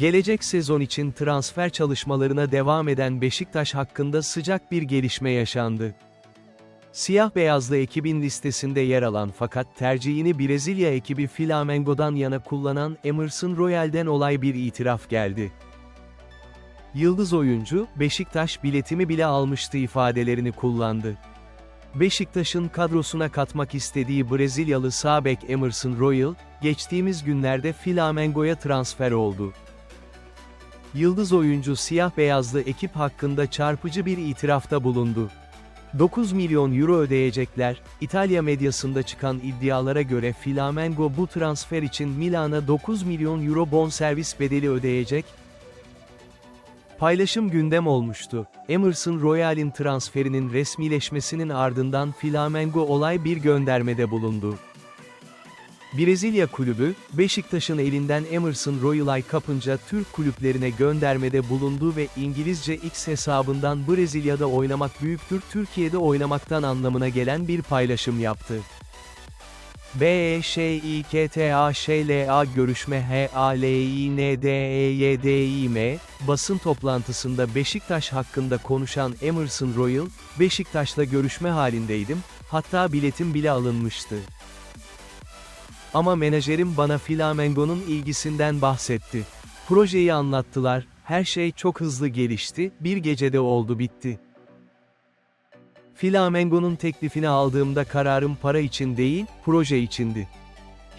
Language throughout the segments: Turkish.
Gelecek sezon için transfer çalışmalarına devam eden Beşiktaş hakkında sıcak bir gelişme yaşandı. Siyah beyazlı ekibin listesinde yer alan fakat tercihini Brezilya ekibi Flamengo'dan yana kullanan Emerson Royal'den olay bir itiraf geldi. Yıldız oyuncu, Beşiktaş biletimi bile almıştı ifadelerini kullandı. Beşiktaş'ın kadrosuna katmak istediği Brezilyalı sağ bek Emerson Royal, geçtiğimiz günlerde Flamengo'ya transfer oldu. Yıldız oyuncu siyah beyazlı ekip hakkında çarpıcı bir itirafta bulundu. 9 milyon euro ödeyecekler, İtalya medyasında çıkan iddialara göre Flamengo bu transfer için Milan'a 9 milyon euro bonservis bedeli ödeyecek, Paylaşım gündem olmuştu. Emerson Royal'in transferinin resmileşmesinin ardından Flamengo olay bir göndermede bulundu. Brezilya kulübü, Beşiktaş'ın elinden Emerson Royal'ay kapınca Türk kulüplerine göndermede bulundu ve İngilizce X hesabından Brezilya'da oynamak büyüktür Türkiye'de oynamaktan anlamına gelen bir paylaşım yaptı. B E Ş İ K T A Ş L A görüşme H A L İ N D E Y D İ M basın toplantısında Beşiktaş hakkında konuşan Emerson Royal, Beşiktaş'la görüşme halindeydim, hatta biletim bile alınmıştı. Ama menajerim bana Flamengo'nun ilgisinden bahsetti. Projeyi anlattılar, her şey çok hızlı gelişti, bir gecede oldu bitti. Flamengo'nun teklifini aldığımda kararım para için değil, proje içindi.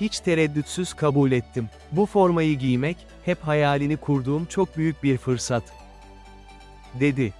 Hiç tereddütsüz kabul ettim. Bu formayı giymek, hep hayalini kurduğum çok büyük bir fırsat. Dedi.